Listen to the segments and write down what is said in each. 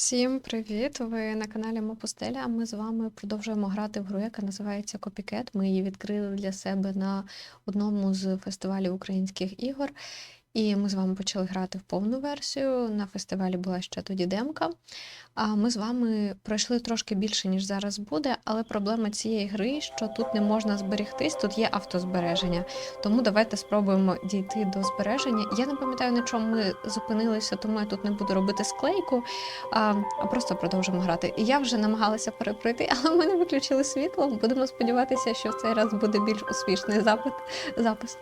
Всім привіт! Ви на каналі Мопустеля. Ми з вами продовжуємо грати в гру, яка називається Копікет. Ми її відкрили для себе на одному з фестивалів українських ігор. І ми з вами почали грати в повну версію. На фестивалі була ще тоді демка. А ми з вами пройшли трошки більше, ніж зараз буде, але проблема цієї гри, що тут не можна зберегтись, тут є автозбереження. Тому давайте спробуємо дійти до збереження. Я не пам'ятаю, на чому ми зупинилися, тому я тут не буду робити склейку, а, просто продовжимо грати. І я вже намагалася перепройти, але в мене виключили світло. Будемо сподіватися, що в цей раз буде більш успішний запит, запис.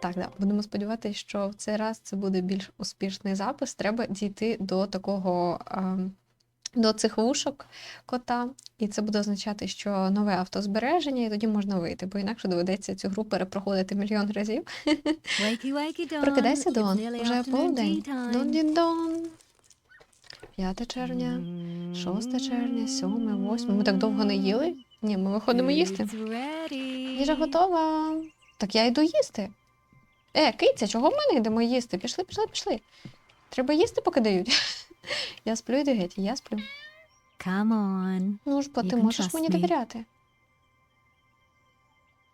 Так, да. Будемо сподіватися, що в цей раз це буде більш успішний запис. Треба дійти до такого. До цих вушок кота, і це буде означати, що нове автозбереження, і тоді можна вийти, бо інакше доведеться цю гру перепроходити мільйон разів. Прокидайся, Дон. Вже полдень. Дон дін дон. 5 червня, 6 червня, 7, 8. Ми так довго не їли? Ні, ми виходимо їсти. Їжа готова. Так я йду їсти. Е, киця, чого ми не йдемо їсти? Пішли, пішли, пішли. Треба їсти, поки дають. Я сплю, йди геть, я сплю. Come on. Ну ж, бо ти можеш мені довіряти.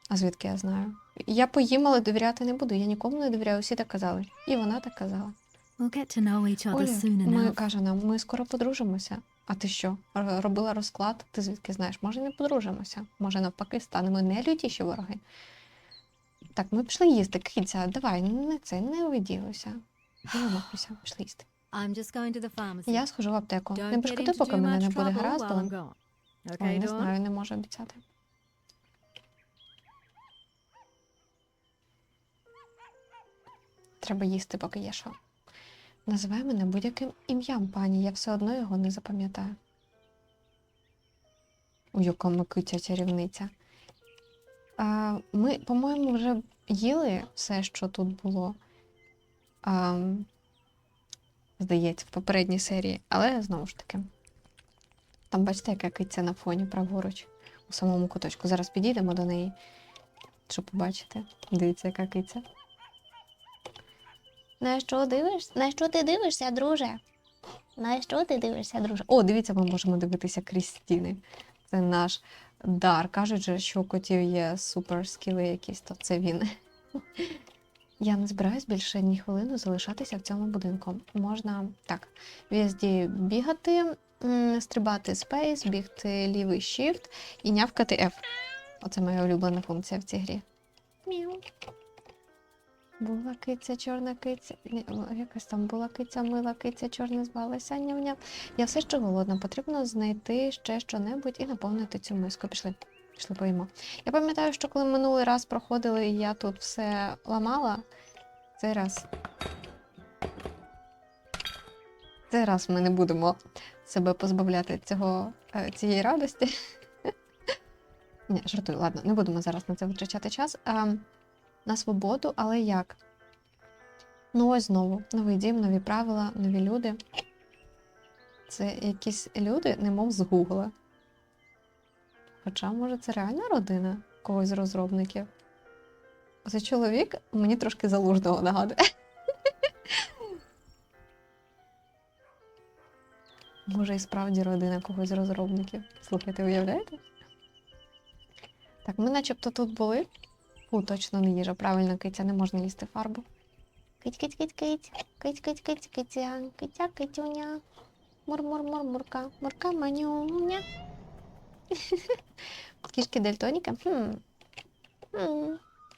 А звідки я знаю? Я поїм, але довіряти не буду. Я нікому не довіряю, всі так казали. І вона так казала. We'll get to know each other Оля, soon ми каже нам, ми скоро подружимося. А ти що? Робила розклад? Ти звідки знаєш? Може, не подружимося? Може, навпаки, станемо не лютіші вороги. Так, ми пішли їсти. Киця, давай, не це, не виділися. Не вимахуйся, пішли їсти. I'm just going to the pharmacy. Я схожу в аптеку. Don't Не get into поки too мене much не буде trouble while I'm гараздом. gone. Ой, Okay, не Dawn? знаю, не можу обіцяти. Треба їсти, поки є що. Називай мене будь-яким ім'ям, пані, я все одно його не запам'ятаю. У якому китя чарівниця. А, ми, по-моєму, вже їли все, що тут було. А, здається, в попередній серії, але знову ж таки. Там бачите, яка киця на фоні праворуч, у самому куточку. Зараз підійдемо до неї, щоб побачити. Дивіться, яка киця. На що дивишся? На що ти дивишся, друже? На що ти дивишся, друже? О, дивіться, ми можемо дивитися крізь стіни. Це наш дар. Кажуть, же, що у котів є супер скіли якісь, то це він. Я не збираюсь більше ні хвилину залишатися в цьому будинку. Можна так, в'їзді бігати, стрибати спейс, бігти лівий shift і нявкати F. Оце моя улюблена функція в цій грі. Мяу. Була киця, чорна киця. Ні, Якась там була киця, мила киця, чорна збалася, ням-ням. Я все ще голодна. Потрібно знайти ще що-небудь і наповнити цю миску. Пішли. Пішли поїмо. Я пам'ятаю, що коли минулий раз проходили, і я тут все ламала. Цей раз. Цей раз ми не будемо себе позбавляти цього, е, цієї радості. Ні, жартую, ладно, не будемо зараз на це витрачати час. На свободу, але як? Ну, ось знову. Новий дім, нові правила, нові люди. Це якісь люди, немов з Гугла. Хоча, може, це реальна родина когось з розробників. Оцей чоловік мені трошки залужного нагадує. Може, і справді родина когось з розробників. Слухайте, уявляєте? Так, ми начебто тут були. Фу, точно не їжа. Правильно, киця, не можна їсти фарбу. Кить, кить, кить, кить. Кить, кить, кить, китя. Китя, китюня. Мур-мур-мур, мурка. Мурка, манюня. Кішки дельтоніка. Хм.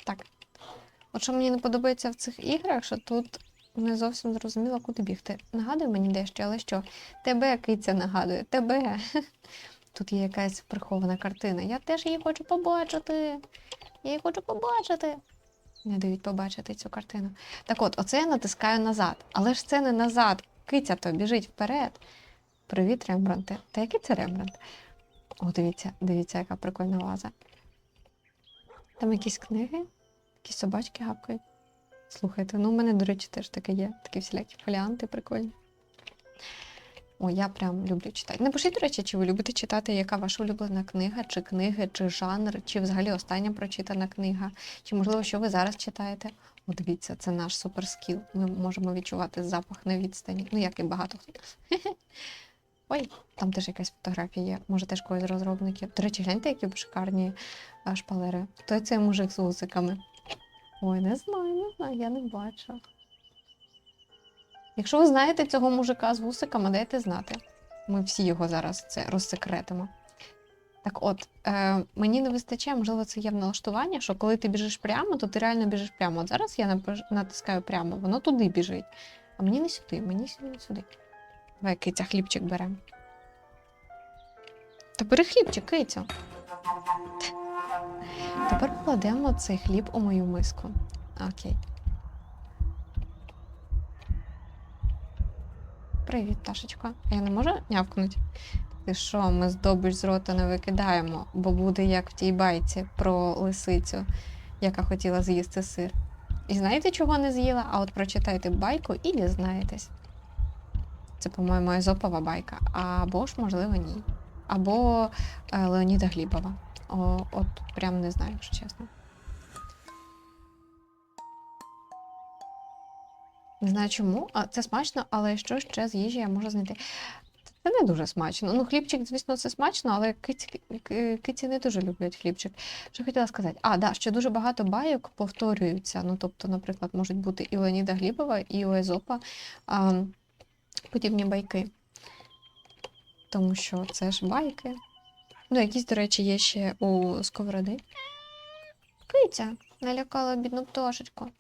Так. От що мені не подобається в цих іграх, що тут не зовсім зрозуміло, куди бігти. Нагадує мені дещо, але що? Тебе киця нагадує, тебе. Тут є якась прихована картина. Я теж її хочу побачити. Я її хочу побачити. Не дають побачити цю картину. Так от, оце я натискаю назад. Але ж це не назад. Киця то біжить вперед. Привіт, Рембранте. Та який це Рембрандт? О, дивіться, дивіться, яка прикольна ваза. Там якісь книги, якісь собачки гавкають. Слухайте, ну у мене, до речі, теж таке є. Такі всілякі фоліанти прикольні. О, я прям люблю читати. Напишіть, до речі, чи ви любите читати, яка ваша улюблена книга, чи книги, чи жанр, чи взагалі остання прочитана книга, чи, можливо, що ви зараз читаєте. О, дивіться, це наш суперскіл. Ми можемо відчувати запах на відстані. Ну, як і багато хто. Ой, там теж якась фотографія є. Може, теж когось з розробників. До речі, гляньте, які шикарні шпалери. Хто цей мужик з вусиками? Ой, не знаю, не знаю, я не бачу. Якщо ви знаєте цього мужика з вусиками, дайте знати. Ми всі його зараз це розсекретимо. Так от, е, мені не вистачає, можливо, це є в налаштуванні, що коли ти біжиш прямо, то ти реально біжиш прямо. От зараз я натискаю прямо, воно туди біжить. А мені не сюди, мені сюди, не сюди. Давай, киця, хлібчик беремо. Та бери хлібчик, кицю. Тепер кладемо цей хліб у мою миску. Окей. Привіт, пташечко. А я не можу нявкнути? Ти що, ми здобич з рота не викидаємо, бо буде як в тій байці про лисицю, яка хотіла з'їсти сир. І знаєте, чого не з'їла? А от прочитайте байку і дізнаєтесь. Це, по-моєму, Езопова байка. Або ж, можливо, ні. Або е, Леоніда Глібова. О, от прям не знаю, якщо чесно. Не знаю чому, а це смачно, але що ще з їжі я можу знайти? Це не дуже смачно. Ну, хлібчик, звісно, це смачно, але киці, ки- киці не дуже люблять хлібчик. Що хотіла сказати? А, да, ще дуже багато байок повторюються. Ну, тобто, наприклад, можуть бути і Леоніда Глібова, і у Езопа а, подібні байки. Тому що це ж байки. Ну, якісь, до речі, є ще у сковороди. Киця налякала бідну пташечку.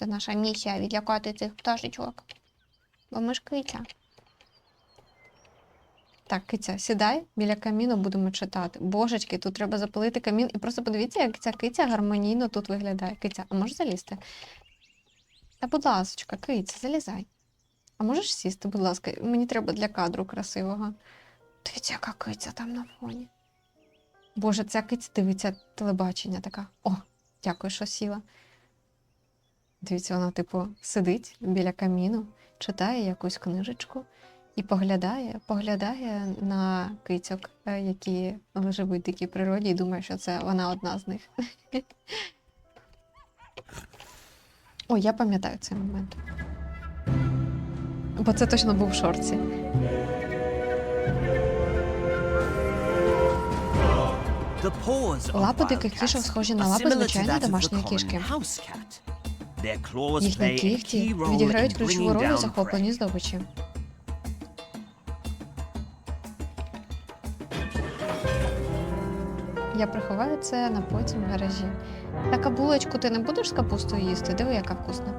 Це наша місія відлякати цих пташечок. Бо ми ж киця. Так, киця, сідай біля каміну, будемо читати. Божечки, тут треба запалити камін. І просто подивіться, як ця киця гармонійно тут виглядає. Киця, а можеш залізти? Та, будь ласочка, киця, залізай. А можеш сісти, будь ласка, мені треба для кадру красивого. Дивіться, яка киця там на фоні. Боже, ця киця дивиться телебачення така. О, дякую, що сіла. Дивіться, вона, типу, сидить біля каміну, читає якусь книжечку і поглядає, поглядає на кицьок, е, які живуть в дикій природі, і думає, що це вона одна з них. О, я пам'ятаю цей момент. Бо це точно був в шорці. Лапи диких кішок схожі на лапи звичайної домашньої кішки. Їхні кігті відіграють ключову роль у захопленні здобичі. Я приховаю це на потім в гаражі. Так, а булочку ти не будеш з капустою їсти? Диви, яка вкусна.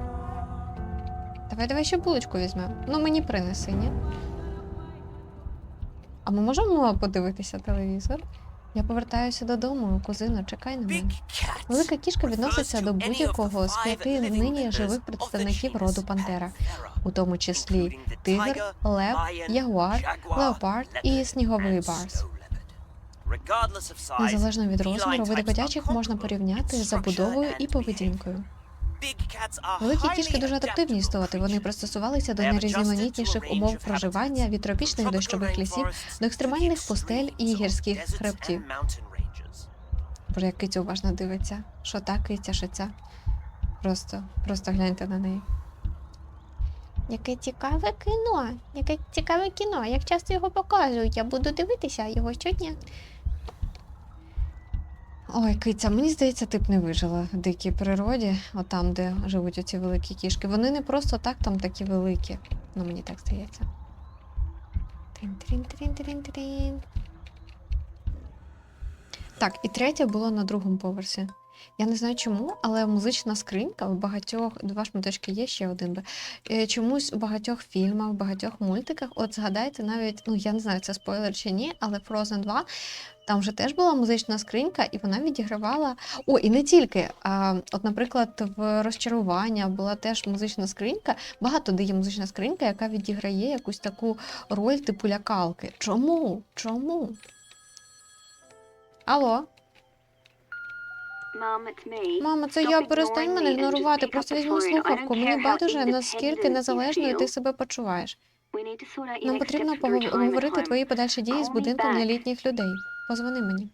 Давай, давай ще булочку візьмемо. Ну, мені принеси, ні? А ми можемо подивитися телевізор? Я повертаюся додому, кузино, чекай на мене. Велика кішка відноситься до будь-якого з п'яти нині живих представників роду пантера, у тому числі тигр, лев, ягуар, леопард і сніговий барс. Незалежно від розміру, види можна порівняти з забудовою і поведінкою. Великі кішки дуже адаптивні істоти. Вони пристосувалися до найрізноманітніших умов проживання від тропічних дощових лісів до екстремальних пустель і гірських хребтів. Боже, як киця уважно дивиться. Що та киця, що ця. Просто, просто гляньте на неї. Яке цікаве кіно. Яке цікаве кіно. Як часто його показують, я буду дивитися його щодня. Ой, киця, мені здається, ти б не вижила в дикій природі, отам, де живуть оці великі кішки. Вони не просто так там такі великі. Ну, мені так здається. Трін-трін-трін-трін-трін. Так, і третє було на другому поверсі. Я не знаю чому, але музична скринька в багатьох два шматочки є ще один би. Е, Чомусь у багатьох фільмах, в багатьох мультиках, от згадайте навіть, ну я не знаю, це спойлер чи ні, але Frozen 2 там вже теж була музична скринька, і вона відігравала. О, і не тільки. А, от, наприклад, в розчарування була теж музична скринька. Багато де є музична скринька, яка відіграє якусь таку роль типу лякалки. Чому? Чому? Алло, мама, це я перестань мене ігнорувати. Просто візьми слухавку. Мені байдуже, наскільки незалежною ти себе почуваєш. Нам потрібно поговорити твої подальші дії з будинком для літніх людей. Позвони мені.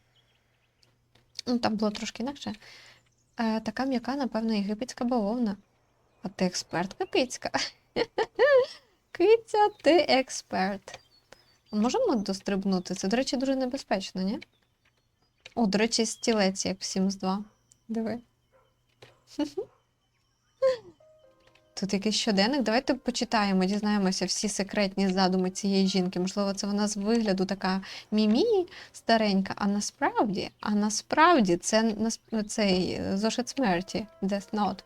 Ну, там було трошки інакше. Е, така м'яка, напевно, єгипетська бавовна. А ти експертка кицька? Киця, ти експерт. Можемо дострибнути? Це, до речі, дуже небезпечно, ні? О, до речі, стілець, як в Sims 2. Диви. Тут якийсь щоденник. Давайте почитаємо, дізнаємося всі секретні задуми цієї жінки. Можливо, це вона з вигляду така мімі старенька, а насправді, а насправді це цей е, зошит смерті, Death Note.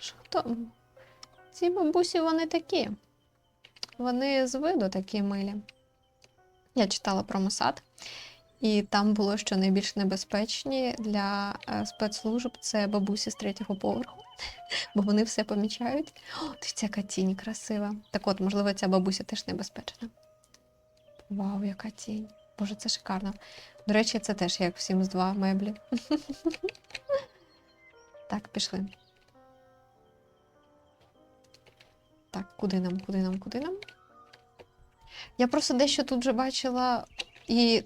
Що то? Ці бабусі вони такі. Вони з виду такі милі. Я читала про Мосад, і там було, що найбільш небезпечні для е, спецслужб це бабусі з третього поверху, бо вони все помічають. О, дивіться, яка красива. Так от, можливо, ця бабуся теж небезпечна. Вау, яка тінь. Боже, це шикарно. До речі, це теж як в Sims 2 меблі. Так, пішли. Так, куди нам, куди нам, куди нам? Я просто дещо тут вже бачила, і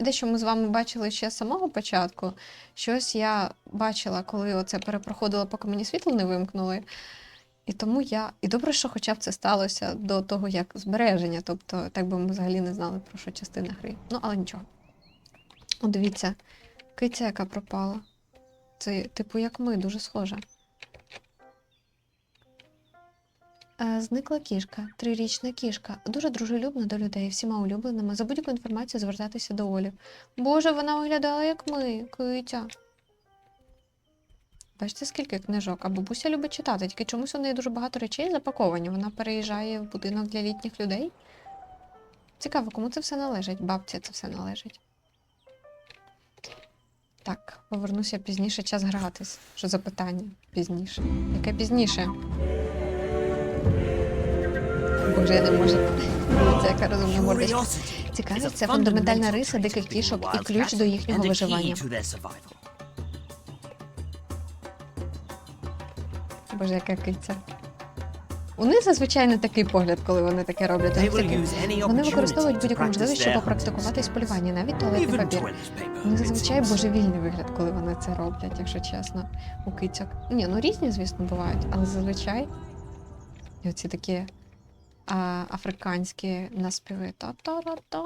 дещо ми з вами бачили ще з самого початку. Щось я бачила, коли оце перепроходила, поки мені світло не вимкнули. І тому я. І добре, що хоча б це сталося до того, як збереження. Тобто, так би ми взагалі не знали, про що частина гри. Ну, але нічого. О, дивіться, киця, яка пропала. Це, типу, як ми, дуже схожа. Зникла кішка, трирічна кішка, дуже дружелюбна до людей, всіма улюбленими. За будь-яку інформацію звертатися до Олі. Боже, вона виглядала як ми, китя. Бачите, скільки книжок, а бабуся любить читати, тільки чомусь у неї дуже багато речей запаковані. Вона переїжджає в будинок для літніх людей. Цікаво, кому це все належить? Бабці це все належить. Так, повернуся пізніше, час гратись. Що за питання? Пізніше. Яке пізніше? Боже, я не можу. Дивіться, яка розумна. Curiosity Цікавість це фундаментальна риса диких кішок і ключ до їхнього виживання. Боже, яка киця. У них зазвичай не такий погляд, коли вони таке роблять. Вони такі- Вони використовують будь-яку можливість, щоб попрактикуватись в полюванні, навіть туалетний папір. Вони зазвичай божевільний вигляд, коли вони це роблять, якщо чесно, у кицьок. Ні, ну різні, звісно, бувають, але зазвичай і оці такі а, африканські наспіви. Та-та-ра-та.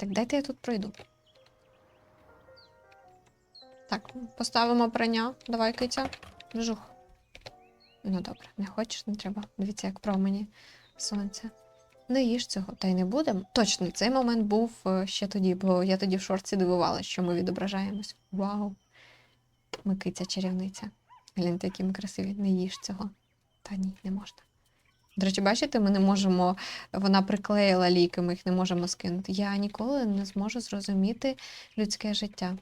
Так, дайте я тут пройду. Так, поставимо прання. Давай, киця. Жух. Ну добре, не хочеш, не треба. Дивіться, як промені сонця. Не їж цього, та й не будемо. Точно, цей момент був е, ще тоді, бо я тоді в шорці дивувалася, що ми відображаємось. Вау! Ми киця чарівниця. Гляньте, які ми красиві. Не їж цього. Та ні, не можна. До речі, бачите, ми не можемо. Вона приклеїла ліки, ми їх не можемо скинути. Я ніколи не зможу зрозуміти людське життя.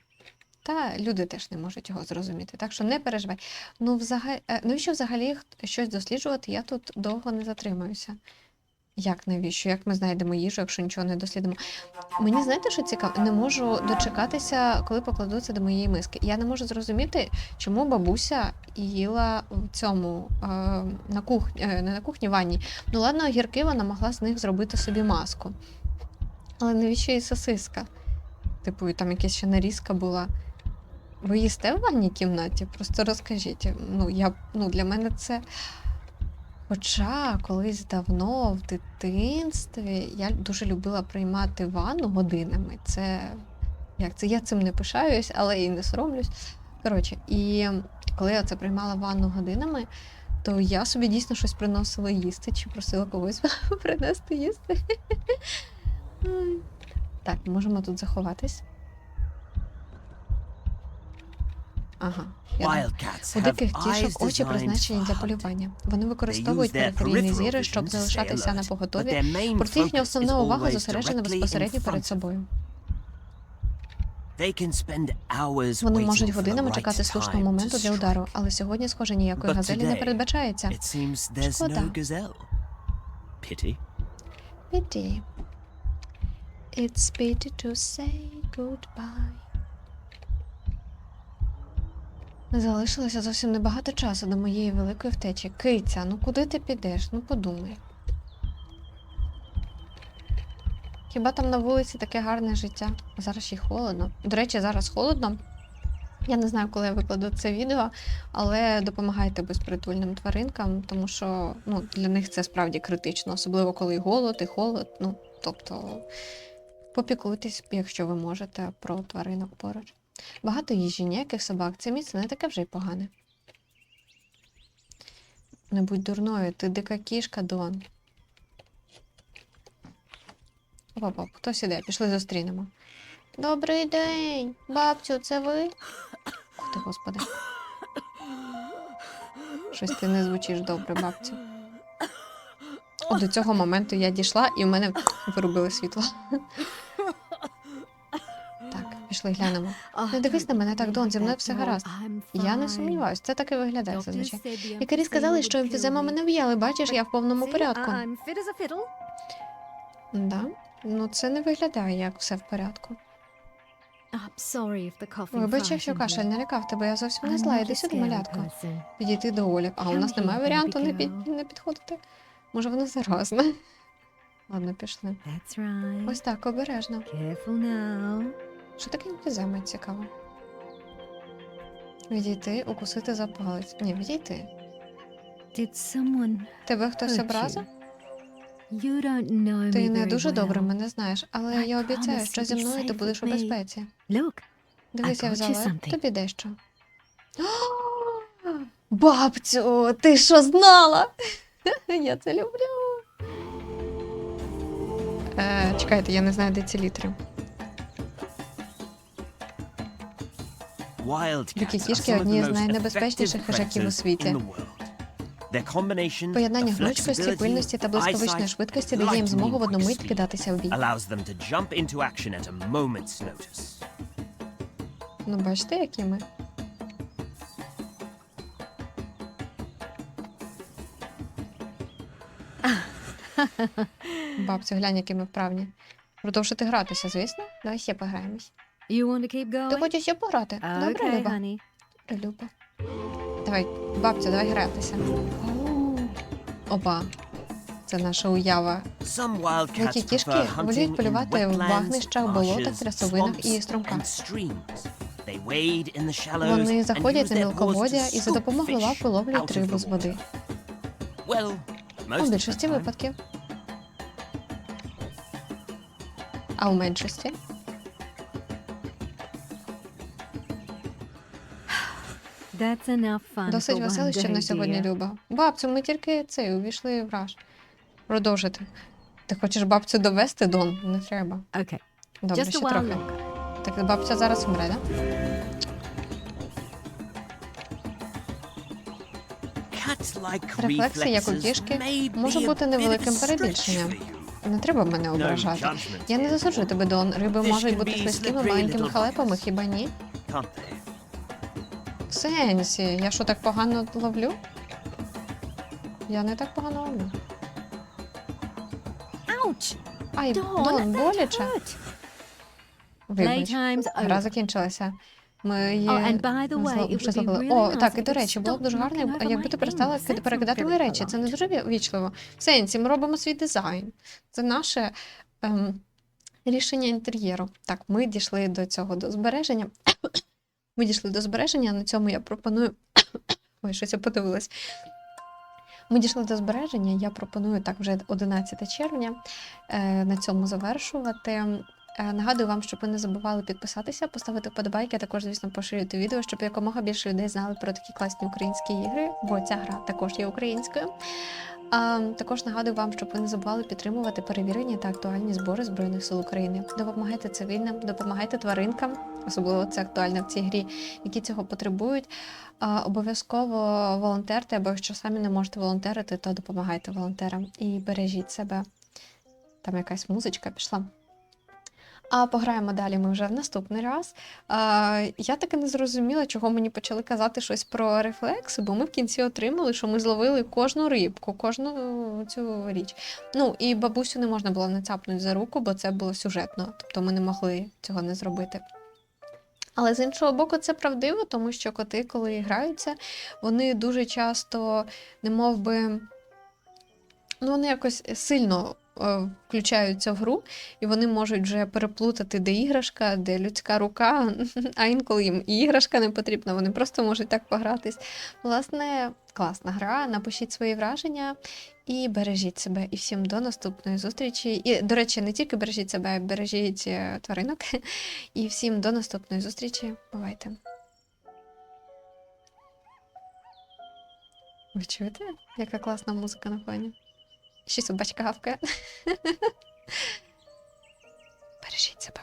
Та люди теж не можуть його зрозуміти. Так що не переживай. Ну, взагалі, навіщо взагалі щось досліджувати? Я тут довго не затримаюся. Як навіщо? Як ми знайдемо їжу, якщо нічого не дослідимо? Мені знаєте, що цікаво? Не можу дочекатися, коли покладу це до моєї миски. Я не можу зрозуміти, чому бабуся їла в цьому е, на кухні, е, не на кухні ванні. Ну ладно, огірки вона могла з них зробити собі маску. Але навіщо їй сосиска? Типу, і там якась ще нарізка була. Ви їсте в ванній кімнаті? Просто розкажіть. Ну, я, ну, для мене це. Хоча колись давно в дитинстві я дуже любила приймати ванну годинами. Це як це? Я цим не пишаюсь, але і не соромлюсь. Коротше, і коли я це приймала ванну годинами, то я собі дійсно щось приносила їсти чи просила когось принести їсти. Так, можемо тут заховатись. Ага. я У диких кішок очі призначені для полювання. Вони використовують периферійні зіри, щоб залишатися на поготові. Проте їхня основна увага зосереджена безпосередньо перед собою. Вони можуть годинами чекати слушного моменту для удару, але сьогодні, схоже, ніякої газелі не передбачається. Шкода. Pity. It's pity to say goodbye. Залишилося зовсім небагато часу до моєї великої втечі. Киця, ну куди ти підеш? Ну подумай. Хіба там на вулиці таке гарне життя? Зараз ще холодно. До речі, зараз холодно. Я не знаю, коли я викладу це відео, але допомагайте безпритульним тваринкам, тому що ну, для них це справді критично, особливо коли голод, і холод. Ну, тобто попіклуйтесь, якщо ви можете, про тваринок поруч. Багато їжі, ніяких собак. Це місце не таке вже й погане. Не будь дурною, ти дика кішка, Дон. Оп-оп, хтось іде, пішли зустрінемо. Добрий день, бабцю, це ви? Ох ти, господи. Щось ти не звучиш добре, бабцю. От до цього моменту я дійшла і в мене вирубили світло. Пішли глянемо. Не дивись на мене так, Дон, зі мною все гаразд. Я не сумніваюсь, це так і виглядає зазвичай. Лікарі сказали, що емфізема мене в'яли, бачиш, я в повному порядку. Да? Ну, це не виглядає, як все в порядку. Вибач, якщо кашель налякав тебе, я зовсім не зла. Іди сюди, малятко. Підійти до Олі. А у нас немає варіанту не, під... не підходити. Може, вона заразна. Ладно, пішли. Ось так, обережно. Що таке емфізема, цікаво? Відійти, укусити за палець. Ні, відійти. Did someone Тебе хтось hurt образив? you? Don't know Ти me не very дуже добре мене знаєш, але I я обіцяю, promise що you'll зі be мною ти safe будеш у with me. безпеці. Look, Дивись, я brought you взяла something. тобі дещо. Бабцю, ти що знала? Я це люблю. Е, чекайте, я не знаю, де ці літри. Дикі кішки одні з найнебезпечніших хижаків у світі. Поєднання гнучкості, пильності та блискавичної швидкості дає їм змогу в одну мить кидатися в бій. Ну, бачите, які ми. Бабцю, глянь, які ми вправні. Продовжити гратися, звісно. Давай ще пограємось. You want to keep Ти хочеш ще пограти? Добре, Okay, Люба. honey. Добре, Люба. Давай, бабцю, давай гратися. Опа. Це наша уява. Дикі кішки воліють полювати в багнищах, болотах, трясовинах і струмках. Вони заходять на мілководдя і за допомогою лапи ловлять рибу з води. Well, У більшості випадків. А у меншості? Досить веселищів на сьогодні. Люба. Бабцю, ми тільки цей увійшли в раж. Продовжити. Ти хочеш бабцю довести, Дон? Не треба. Okay, Добре, just ще трохи. Так бабця зараз вмре, да? Рефлекси, як у кішки, може бути невеликим перебільшенням. Не треба мене ображати. Я не засуджую тебе, Дон. Риби можуть бути be маленькими халепами, хіба ні? В сенсі, я що так погано ловлю? Я не так погано ловлю. Ouch! Ай, Дон, боляче. Вибач. Гра закінчилася. Ми її Oh, by the way, зло- вже really О, так, і до речі, було б дуже гарно, якби ти перестала перекидати мої речі. Це не дуже вічливо. В сенсі, ми робимо свій дизайн. Це наше ем, рішення інтер'єру. Так, ми дійшли до цього до збереження. Ми дійшли до збереження. На цьому я пропоную. Ой, щось я подивилась. Ми дійшли до збереження. Я пропоную так вже 11 червня е, на цьому завершувати. Е, Нагадую вам, щоб ви не забували підписатися, поставити вподобайки, а також, звісно, поширювати відео, щоб якомога більше людей знали про такі класні українські ігри, бо ця гра також є українською. А, також нагадую вам, щоб ви не забували підтримувати перевірені та актуальні збори Збройних сил України. Допомагайте цивільним, допомагайте тваринкам, особливо це актуально в цій грі, які цього потребують. Обов'язково волонтерте, або якщо самі не можете волонтерити, то допомагайте волонтерам і бережіть себе. Там якась музичка пішла. А пограємо далі ми вже в наступний раз. А, я таки не зрозуміла, чого мені почали казати щось про рефлекси, бо ми в кінці отримали, що ми зловили кожну рибку, кожну цю річ. Ну і бабусю не можна було нацапнути за руку, бо це було сюжетно, тобто ми не могли цього не зробити. Але з іншого боку, це правдиво, тому що коти, коли граються, вони дуже часто, не мов би, ну вони якось сильно включаються в гру, і вони можуть вже переплутати, де іграшка, де людська рука, а інколи їм і іграшка не потрібна, вони просто можуть так погратись. Власне, класна гра. Напишіть свої враження і бережіть себе. І всім до наступної зустрічі. І, до речі, не тільки бережіть себе, а й бережіть е, тваринок. І всім до наступної зустрічі. Бувайте. Ви чуєте, яка класна музика на фоні? Ще собачка гавкає. Бережіть себе,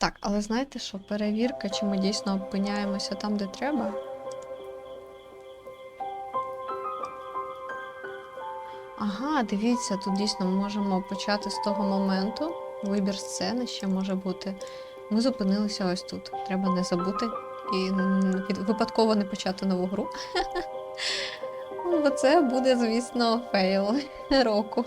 Так, але знаєте що, перевірка, чи ми дійсно опиняємося там, де треба. Ага, дивіться, тут дійсно ми можемо почати з того моменту. Вибір сцени ще може бути. Ми зупинилися ось тут. Треба не забути і випадково не почати нову гру. Бо це буде, звісно, фейл року.